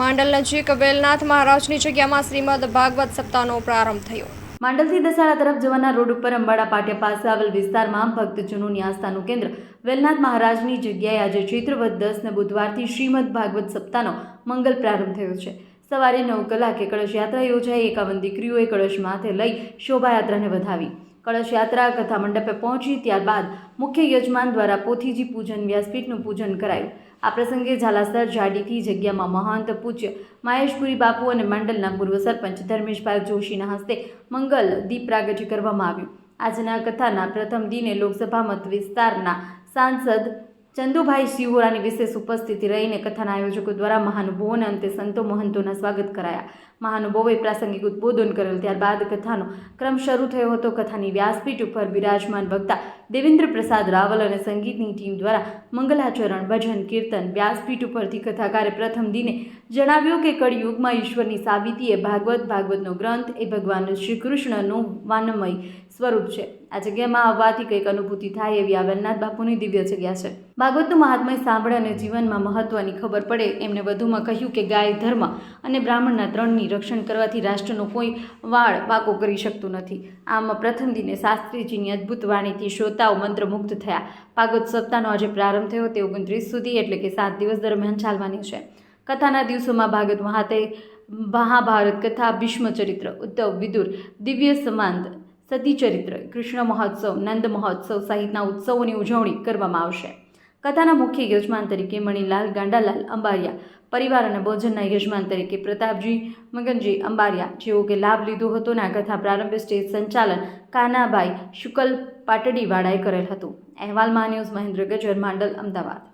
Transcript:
માંડલ નજીક વેલનાથ મહારાજની જગ્યામાં શ્રીમદ ભાગવત સપ્તાહનો પ્રારંભ થયો. માંડલથી દસાડા તરફ જવાના રોડ ઉપર અંબાડા પાટિયા પાસે આવેલ વિસ્તારમાં ભક્તજનોની આસ્થાનું કેન્દ્ર. વેલનાથ મહારાજની જગ્યાએ આજે ચૈત્રવદ દસને બુધવારથી શ્રીમદ ભાગવત સપ્તાહનો મંગલ પ્રારંભ થયો છે. સવારે નવ કલાકે કળશ યાત્રા યોજાઈ, એકાવન દીકરીઓએ કળશ માથે લઈ શોભાયાત્રાને વધાવી. કળશ યાત્રા કથા મંડપે પહોંચી ત્યારબાદ મુખ્ય યજમાન દ્વારા પોથીજી પૂજન વ્યાસપીઠનું પૂજન કરાયું. આ પ્રસંગે ઝાલાસર, જાડીથી, જગ્યામાં મહંત, પૂજ્ય મહેશપુરી બાપુ અને મંડળના પૂર્વ સરપંચ ધર્મેશભાઈ જોશીના હસ્તે મંગલ દીપ પ્રાગટ્ય કરવામાં આવ્યું. આજના કથાના પ્રથમ દિને લોકસભા મત વિસ્તારના સાંસદ ચંદુભાઈ શિવોરાની વિશેષ ઉપસ્થિતિ રહીને કથાના આયોજકો દ્વારા મહાનુભાવો અંતે સંતો મહંતોના સ્વાગત કરાયા. મહાનુભવોએ પ્રાસંગિક ઉદ્બોધન કરેલ, ત્યારબાદ કથાનો ક્રમ શરૂ થયો હતો. કથાની વ્યાસપીઠ ઉપર બિરાજમાન વક્તા દેવેન્દ્ર પ્રસાદ રાવલ અને સંગીતની ટીમ દ્વારા મંગલાચરણ, ભજન, કીર્તન, વ્યાસપીઠ ઉપરથી કથાકારે પ્રથમ દિને જણાવ્યું કે કળિયુગમાં ઈશ્વરની સાબિતી ભાગવત, ભાગવતનો ગ્રંથ એ ભગવાન શ્રી કૃષ્ણનું વાનમય સ્વરૂપ છે. આ જગ્યામાં આવવાથી કંઈક અનુભૂતિ થાય એવી આ વેલનાથ બાપુની દિવ્ય જગ્યા છે. ભાગવતનું મહાત્મય સાંભળે અને જીવનમાં મહત્વની ખબર પડે એમને વધુમાં કહ્યું કે ગાય ધર્મ અને બ્રાહ્મણના ત્રણની રક્ષણ કરવાથી રાષ્ટ્રનો કોઈ વાળ પાકો કરી શકતું નથી. આમ પ્રથમ દિને શાસ્ત્રીજીની અદ્ભુત વાણીથી શ્રોતાઓ મંત્રમુગ્ધ થયા. ભાગવત સપ્તાહનો આજે પ્રારંભ થયો તે ઓગણત્રીસ સુધી, એટલે કે સાત દિવસ દરમિયાન ચાલવાની છે. કથાના દિવસોમાં ભાગવત મહાતે મહાભારત કથા, ભીષ્મ ચરિત્ર, ઉદ્ધવ વિદુર, દિવ્ય સમાંત, સતી ચરિત્ર, કૃષ્ણ મહોત્સવ, નંદ મહોત્સવ સહિતના ઉત્સવોની ઉજવણી કરવામાં આવશે. કથાના મુખ્ય યજમાન તરીકે મણિલાલ ગાંડાલાલ અંબારિયા પરિવાર અને ભોજનના યજમાન તરીકે પ્રતાપજી મગનજી અંબારિયા, જેઓ કે લાભ લીધો હતો અને આ કથા પ્રારંભે સ્ટેજ સંચાલન કાનાભાઈ શુકલ પાટડીવાળાએ કરેલ હતું. અહેવાલમાં ન્યૂઝ મહેન્દ્ર ગજર માંડલ, અમદાવાદ.